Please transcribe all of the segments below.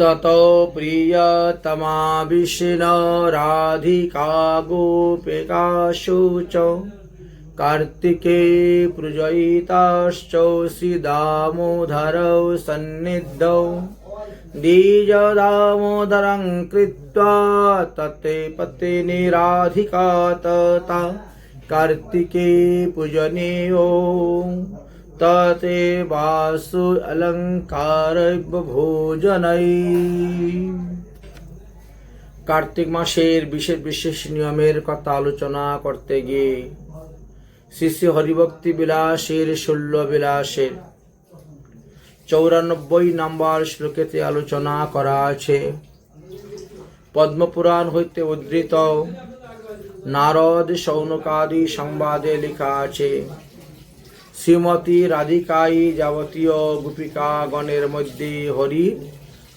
ततो प्रियतमा विष्णो राधिका गोपिकाशु च कार्तिके पूजयिताश्चौषि दामोदरौ सन्निधौ द्विजदामोदरं कृत्वा तते पत्नीराधिका तता कार्तिके पूजनीयो तते वासु অলঙ্কার ভোজনাই কার্তিক মাসের বিশেষ বিশেষ নিয়মের কথা আলোচনা করতে গিয়ে শ্রী শ্রী হরিভক্তি বিলাসের শল্য বিলাসের চৌরানব্বই নম্বর শ্লোকেতে আলোচনা করা আছে পদ্মপুরাণ হইতে উদ্ধৃত নারদ সৌনকাদি সংবাদে লেখা আছে শ্রীমতী রাধিকাই যাবতীয় গোপিকাগণের মধ্যে হরি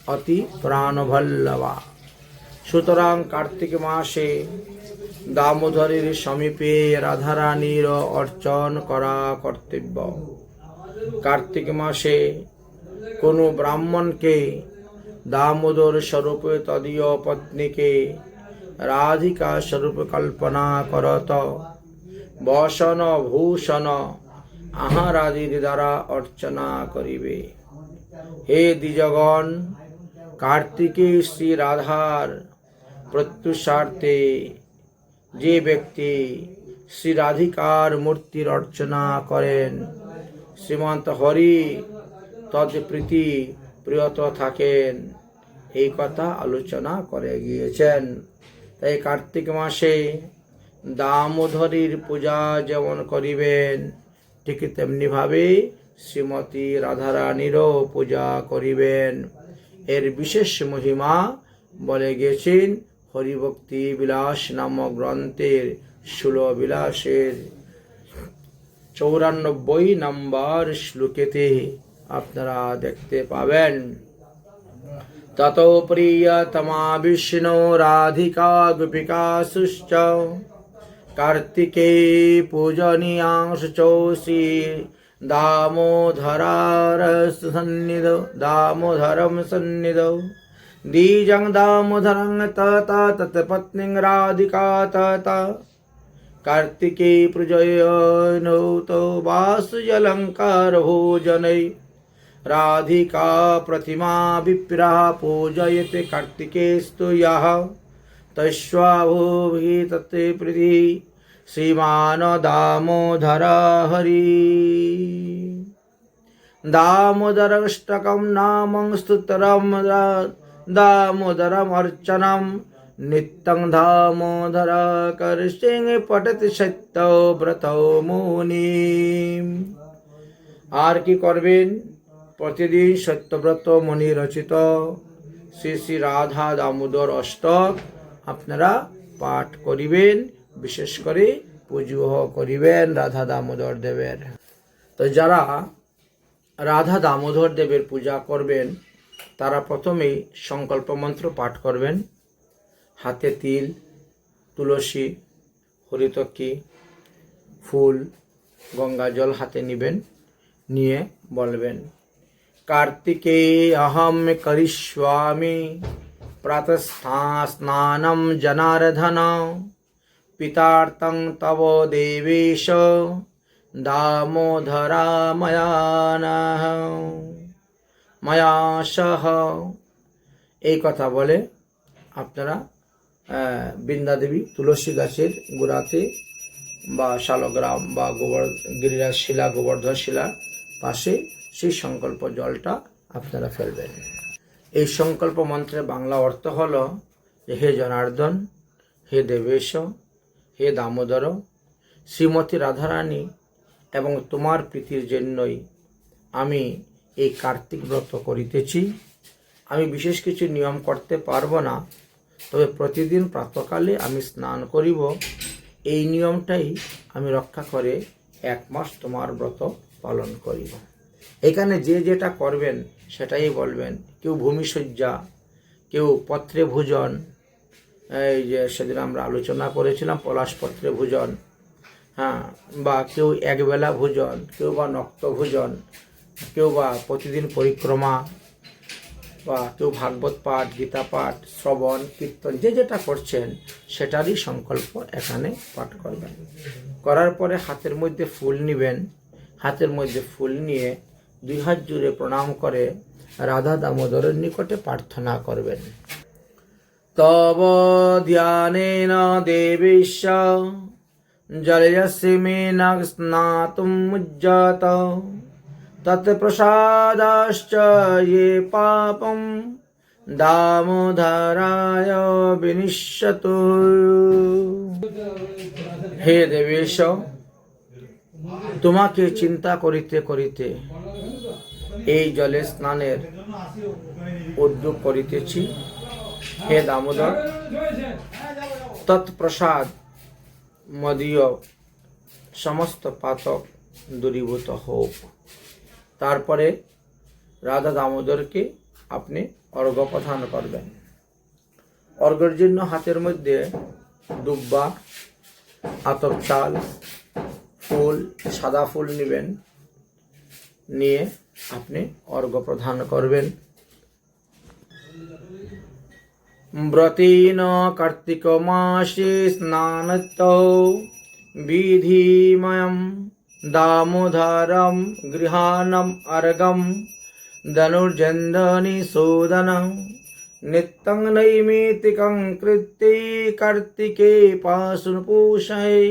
অতি প্রাণভল্লবা সুতরাং কার্তিক মাসে দামোদরের সমীপে রাধারানীর অর্চন করা কর্তব্য। কার্তিক মাসে কোনো ব্রাহ্মণকে দামোদর স্বরূপ তদীয় পত্নীকে রাধিকা স্বরূপ কল্পনা করত। বসন, ভূষণ আহারাদির দ্বারা অর্চনা করিবে। হে দ্বিজগণ, কার্তিকে শ্রী রাধার প্রত্যুষার্থে যে ব্যক্তি শ্রী রাধিকার মূর্তির অর্চনা করেন, শ্রীমন্ত হরি তৎপ্রীতি প্রিয়ত থাকেন। এই কথা আলোচনা করে গিয়েছেন। তাই কার্তিক মাসে দামোদরীর পূজা যেমন করিবেন ঠিক তেমনিভাবে শ্রীমতী রাধারানীরও পূজা করিবেন। এর বিশেষ মহিমা বলে গেছেন হরিভক্তি বিলাস নামক গ্রন্থের ষোল বিলাসের চৌরানব্বই নম্বর শ্লোকেতে আপনারা দেখতে পাবেন। তত প্রিয়তমা বিষ্ণু রাধিকা গোপিকাশুশ্চ কার্তিকে পূজনীয়াংশোষি দামোধরার সন্নিধ দামোধরম সন্নিধ দ্বিজং দামোধরং ততা তৎপত্নীং রাধিকা ততা कार्तिके प्रजयनौतो वासुजलङ्कारभोजनै राधिका प्रतिमा विप्रः पूजयते कार्तिकेस्तु यः तस्वाभूभिः तत्ते प्रीतिः श्रीमान् दामोदर हरि दामोदरष्टकं नाम स्तुतरं दामोदरमर्चनम् নিত্যং দামোদর করসিং পটতি সত্য ব্রত মুনি আর কি করবেন প্রতিদিন সত্যব্রত মুনি রচিত শ্রী শ্রী রাধা দামোদর অষ্টক আপনারা পাঠ করিবেন, বিশেষ করে পুজো করিবেন রাধা দামোদর দেবের। তো যারা রাধা দামোদর দেবের পূজা করবেন, তারা প্রথমেই সংকল্প মন্ত্র পাঠ করবেন। হাতে তিল, তুলসী, হরিতকি, ফুল, গঙ্গা জল হাতে নেবেন, নিয়ে বলবেন কার্তিকে অহম করিষ্যামি স্নানম জনার্ধন পিতার্থং তব দেবেশ দামোদরা ময়ানহ ময়া সহ এই কথা বলে আপনারা বৃন্দা দেবী তুলসী গাছের গোড়াতে বা শালগ্রাম বা গোবর গিরিরাজ শিলা, গোবর্ধন শিলার পাশে সেই সংকল্প জলটা আপনারা ফেলবেন। এই সংকল্প মন্ত্রের বাংলা অর্থ হল হে জনার্দন, হে দেবেশ, হে দামোদর, শ্রীমতী রাধারানী এবং তোমার প্রীতির জন্যই আমি এই কার্তিক ব্রত করিতেছি। আমি বিশেষ কিছু নিয়ম করতে পারব না, তবে প্রতিদিন প্রাতকালে আমি স্নান করিব। এই নিয়মটাই আমি রক্ষা করে এক মাস তোমার ব্রত পালন করিব। এখানে যে যেটা করবেন সেটাই বলবেন। কেউ ভূমিসজ্জা কেউ পত্রে ভোজন, এই যে সেদিন আমরা আলোচনা করেছিলাম পলাশপত্রে ভোজন হ্যাঁ বা কেউ একবেলা ভোজন, কেউ বা নক্ত ভোজন, কেউ বা প্রতিদিন পরিক্রমা, বা কেউ ভাগবত পাঠ, গীতা পাঠ, শ্রবণ, কীর্তন, যে যেটা করছেন, সেটারই সংকল্প এখানে পাঠ করবেন। করার পরে হাতের মধ্যে ফুল নেবেন, হাতের মধ্যে ফুল নিয়ে দুই হাত জুড়ে প্রণাম করে রাধা দামোদরের নিকটে প্রার্থনা করবেন। তব ধ্যানেন দেবীশ জলয়সি মেন স্নাতুমুজ্জত তৎপ্রসাদাশ্চ ये পাপম, দামোদরায় বিনিশ্যতু। হে দেবেশ তোমাকে চিন্তা করিতে করিতে এই জলে স্নানের উদ্যোগ করিতেছি। হে দামোদর, তৎপ্রসাদ মদীয় সমস্ত পাতক দূরীভূত হোক। তারপরে রাধা দামোদরকে আপনি অর্ঘ্য প্রদান করবেন। অর্ঘ্যের জন্য হাতের মধ্যে দুব্বা, আতপ চাল, ফুল, সাদা ফুল নেবেন। নিয়ে আপনি অর্ঘ্য প্রদান করবেন। ব্রতেন কার্তিক মাসে স্নানত বিধিময়ম দামোদরম গৃহাণম অর্গম ধনুর্জন্দনি শোধন নিত্যং নৈমিতিকং কৃত্যে কার্তিকে পাশুপুষয়ে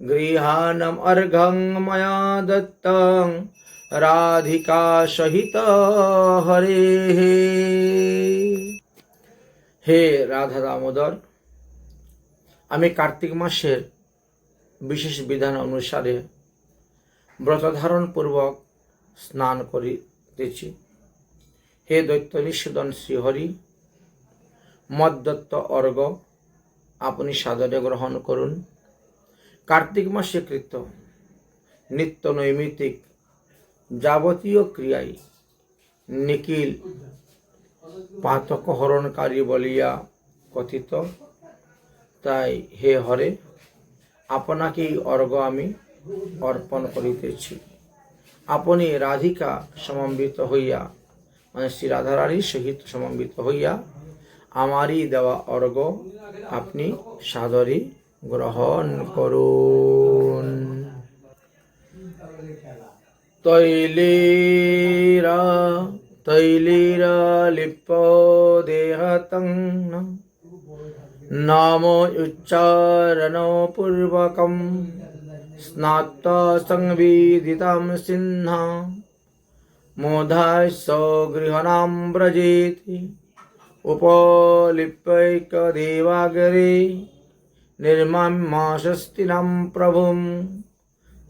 গৃহাণম অর্ঘং ময়া দত্তং রাধিকা সহিত হরে হে হে রাধা দামোদর আমি কার্তিক মাসের বিশেষ বিধান অনুসারে ব্রতধারণ পূর্বক স্নান করিতেছি। হে দৈত্য নিষেদন শ্রীহরি, মদ্দত্ত অর্ঘ আপনি সাদরে গ্রহণ করুন। কার্তিক মাসে কৃত নিত্য নৈমিত্তিক যাবতীয় ক্রিয়াই নিখিল পাতক হরণকারী বলিয়া কথিত। তাই হে হরে, আপনাকেই অর্ঘ্য আমি অর্পণ করিতেছি। আপনি রাধিকা সমন্বিত হইয়া মানে শ্রী রাধারানীর সহিত সমন্বিত হইয়া, আমারই দেওয়া অর্ঘ্য আপনি সাদরে গ্রহণ করুন। তৈলেরা তৈলেরা লিপ্ত দেহতং নাম উচ্চারণপূর্বকম স্নাত্वा সংবিদিতাম সিংহা মোধায় সগৃহণাম ব্রজেতি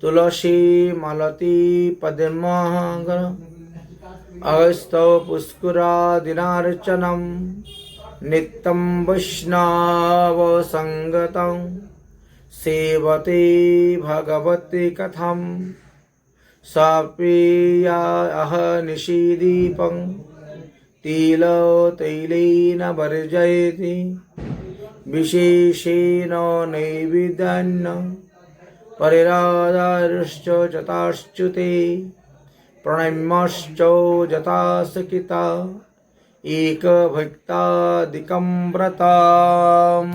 તુલસી માલતી પદ્મંગ અસ્તવ પુષ્કુરાદિનાર્ચનમ નિત્યમ વૈષ્ણવ સંગત સેવતે ભગવતી કથમ સાપિયાહ નિશી દીપં તિલ તૈલેન વર્જયતી વિશેષેન નૈવિદન્ન विशेषेण नैवेद्यान्न परिराधारुश्च जताश्च्युते प्रणम्यश्च जता सकिता একভক্তাদিকম ব্রতাম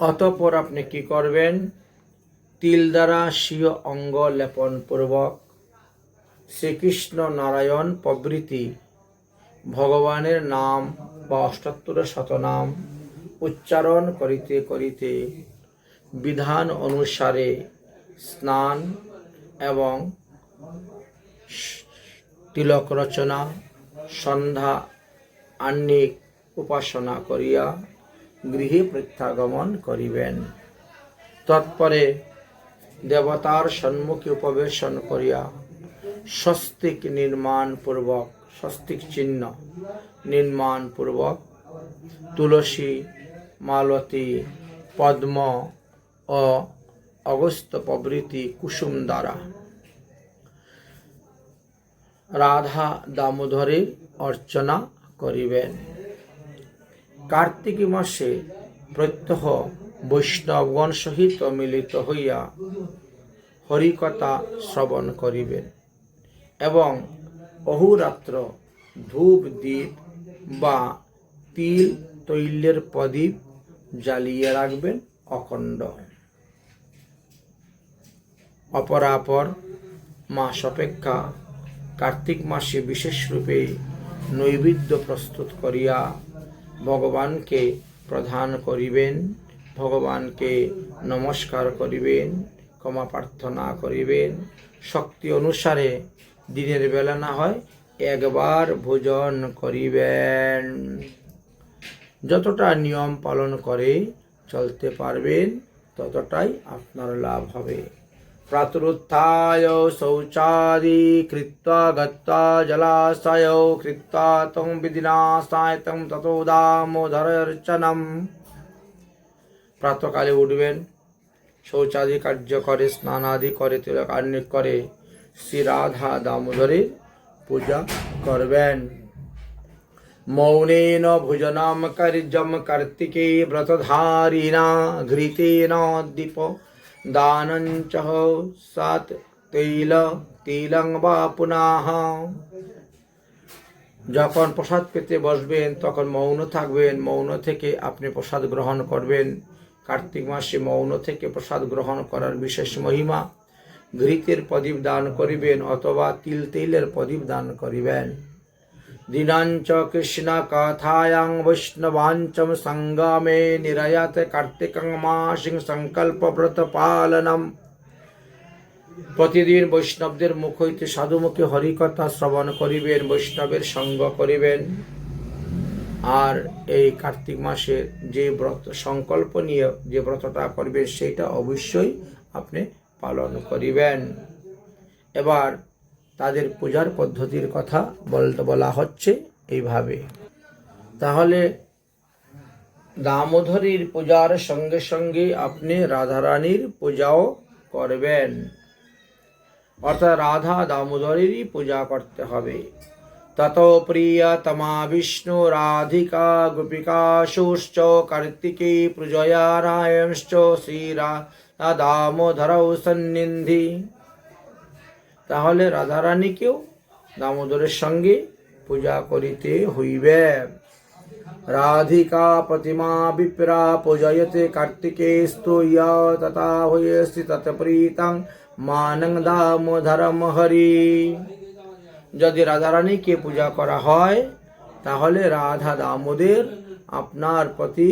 অতপর আপনি কি করবেন তিল দ্বারা স্বীয় অঙ্গ লেপন পূর্বক শ্রীকৃষ্ণ নারায়ণ প্রভৃতি ভগবানের নাম বা অষ্টাত্তর শতনাম উচ্চারণ করিতে করিতে বিধান অনুসারে স্নান এবং তিলক রচনা, সন্ধ্যা, আহ্নিক উপাসনা করিয়া গৃহে প্রত্যাগমন করিবেন। তৎপরে দেবতার সম্মুখে উপবেশন করিয়া স্বস্তিক নির্মাণ পূর্বক স্বস্তিক চিহ্ন নির্মাণ পূর্বক তুলসী, মালতী, পদ্ম ও অগস্ত প্রভৃতি কুসুম দ্বারা। রাধা দামোদরের অর্চনা করিবেন। কার্তিকী মাসে প্রত্যহ বৈষ্ণবগণ সহিত মিলিত হইয়া হরিকথা শ্রবণ করিবেন এবং অহুরাত্র ধূপ দ্বীপ বা তিল, তৈলের প্রদীপ জ্বালিয়ে রাখবেন অখণ্ড। অপরাপর মাস অপেক্ষা কার্তিক মাসে বিশেষ রূপে নৈবেদ্য প্রস্তুত করিয়া ভগবানকে প্রধান করিবেন, ভগবানকে নমস্কার করিবেন, ক্ষমা প্রার্থনা করিবেন। শক্তি অনুসারে দিনের বেলা না হয় একবার ভোজন করিবেন। যতটা নিয়ম পালন করে চলতে পারবেন, ততটাই আপনার লাভ হবে। প্রাতরুত্থায় শৌচাদি কৃত্বা গত্বা জলাশয় কৃত্বা তং বিধিনা সায়তং ততো দামোদরর্চনম প্রাতকালে উঠবেন শৌচাদি কার্য করে, স্নানাদি করে তিলক করে, শ্রী রাধা দামোদরের পূজা করবেন। মৌনেন ভোজনম কর্জম কার্তিকে ব্রতধারিণা ঘৃতেন দীপ দানঞ্চ সাত তৈল তিলং বা পুনঃ যখন প্রসাদ পেতে বসবেন, তখন মৌন থাকবেন, মৌন থেকে আপনি প্রসাদ গ্রহণ করবেন। কার্তিক মাসে মৌন থেকে প্রসাদ গ্রহণ করার বিশেষ মহিমা, ঘৃতের প্রদীপ দান করিবেন অথবা তিল তেলের প্রদীপ দান করিবেন। দিনাঞ্চ কৃষ্ণ কথায়াং বৈষ্ণবাঞ্চম সঙ্গমে নিরয়ত কার্তিকং মাসিং সংকল্প ব্রত পালনম প্রতিদিন বৈষ্ণবদের মুখ হইতে সাধুমুখী হরিকথা শ্রবণ করিবেন, বৈষ্ণবের সঙ্গ করিবেন। আর এই কার্তিক মাসে যে ব্রত, সংকল্প নিয়ে যে ব্রতটা করবেন, সেটা অবশ্যই আপনি পালন করিবেন। এবার তাদের পূজার পদ্ধতির কথা বলতে বলা হচ্ছে এইভাবে। তাহলে দামোদরীর পূজার সঙ্গে সঙ্গে আপনি রাধারানীর পূজাও করবেন। অর্থাৎ রাধা দামোদরেরই পূজা করতে হবে। তত প্রিয়তমা বিষ্ণু রাধিকা গোপিকাশুশ্চ কার্তিকে পূজয়া রায়শ্চ শ্রীরা দামোদরৌ সন্নিধি। তাহলে রাধারানীকেও দামোদরের সঙ্গে পূজা করিতে হইবে। রাধিকা প্রতিমা বিপ্রা পূজয়তে কার্তিকে স্তূয়া তথা হয়েস্তি তৎপ্রীতং মানং দামোদরম হরি। যদি রাধারানীকে পূজা করা হয়, তাহলে রাধা দামোদের আপনার প্রতি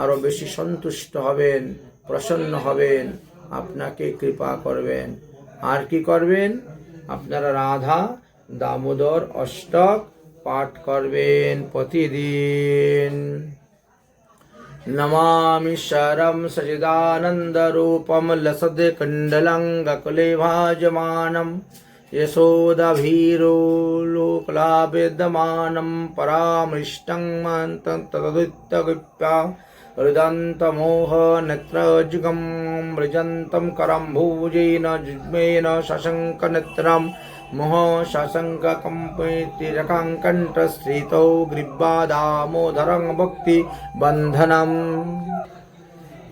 আরও বেশি সন্তুষ্ট হবেন, প্রসন্ন হবেন, আপনাকে কৃপা করবেন। আর কি করবেন? আপনারা রাধা দামোদর অষ্টক পাঠ করবেন প্রতিদিন নমামি শরম সচিদানন্দরূপম লসদ্কুণ্ডলঙ্গকুলে ভাজমানম यशोदभीरोलोकलाभिद्यमानं परामृष्टं मन्तं तदुत्तगुप्या रुदन्तमोहनेत्रजुगं व्रजन्तं करम्भुजेन जुग्मेन शशङ्कनेत्रं मुहो शशङ्ककम्पैतिरकाङ्कण्ठश्रितौ ग्रीब्बादामोदरं भक्तिबन्धनम्।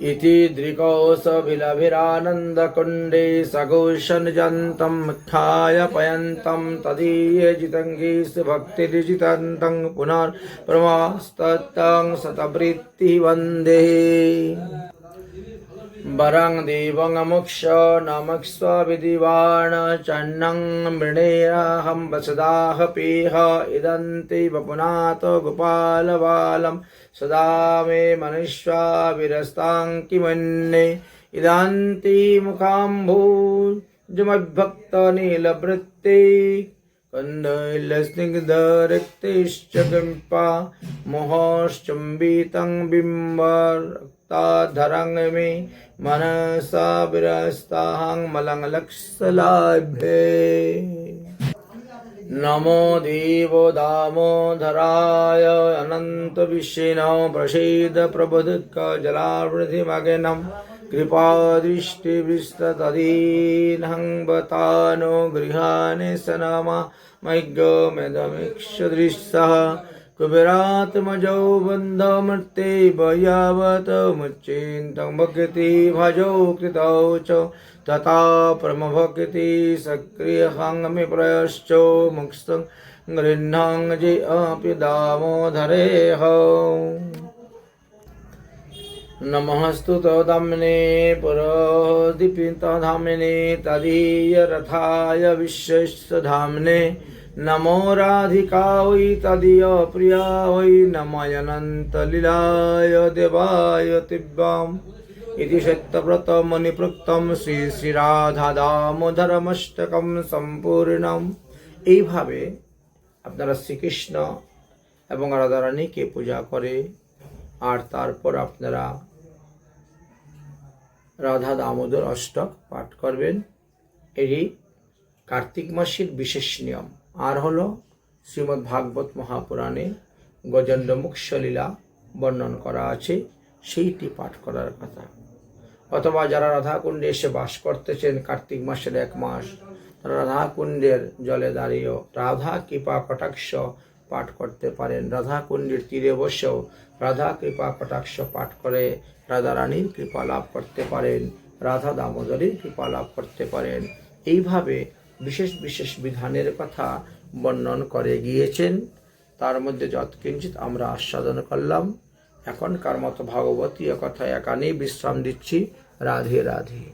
इति दृकोशभिलभिरानन्दकुण्डे सघोषनिजन्तं मिथ्याय पयन्तं तदीयजितङ्गीषु भक्तिरिजितन्तं पुनर्प्रमास्ततं शतवृत्तिः वन्दे वरं देवङमुक्ष नमक्ष्वविधिवाण चन्नं मृणेराहं वसदाह पेह इदन्ति वपुनाथ गोपालबालं सदा मे मनुष्या विरस्तां किमन्ये इदान्ति मुखाम्भूजमद्भक्तनीलवृत्ते कन्दैलस्निग्धरक्तिश्च गम्पा मोहश्चम्बितं बिम्बरक्ताधरं धरङ्गमि मनसा विरस्ताहं नमो देवो दामोधराय विश्व प्रसिद प्रबुधकजलावृधिमगनं कृपादृष्टिविस्तदीनहङ्वतानो गृहानि स नम। मय्गो मेदमिक्षदृशः कुबेरात्मजौ बन्धमर्ते भयावत मुचिंत भक्ति भजो भजौ कृतौ च तथा परमभक्ति सक्रियहाङ्गमे प्रयश्च मुक्त गृहंग गृह्णाङ्गजे अपि दामोधरे हौ। नमस्तु तदाम्ने पुरोदीपितधाम्ने तदीयरथाय विश्वधाम्ने নমো রাধিকা ওই তদীয় প্রিয়া ওই নময়নন্তলীলায় দেবায় তিব্যাম इति সত্যব্রতমণিপ্রুক্তম শ্রী শ্রী রাধা দামোধরমষ্টকম সম্পূর্ণম এইভাবে আপনারা শ্রীকৃষ্ণ এবং রাধারানীকে পূজা করে, আর তারপর আপনারা রাধা দামোদর অষ্টক পাঠ করবেন। এটি কার্তিক মাসের বিশেষ নিয়ম। আর হলো শ্রীমদ্ ভাগবত মহাপুরাণে গজেন্দ্র মুখ্যলীলা বর্ণন করা আছে, সেইটি পাঠ করার কথা। অথবা যারা রাধাকুণ্ডে এসে বাস করতেছেন কার্তিক মাসের এক মাস, তারা রাধাকুণ্ডের জলে দাঁড়িয়েও রাধা কৃপা কটাক্ষ পাঠ করতে পারেন। রাধাকুণ্ডের তীরে বসেও রাধা কৃপা কটাক্ষ পাঠ করে রাধা রানীর কৃপা লাভ করতে পারেন, রাধা দামোদরীর কৃপা লাভ করতে পারেন। এইভাবে বিশেষ বিশেষ বিধানের কথা বর্ণন করে গিয়েছেন। তার মধ্যে যৎকিঞ্চিত আমরা আস্বাদন করলাম এখনকার মতো ভাগবতীয় কথা একানেই বিশ্রাম দিচ্ছি। রাধে রাধে।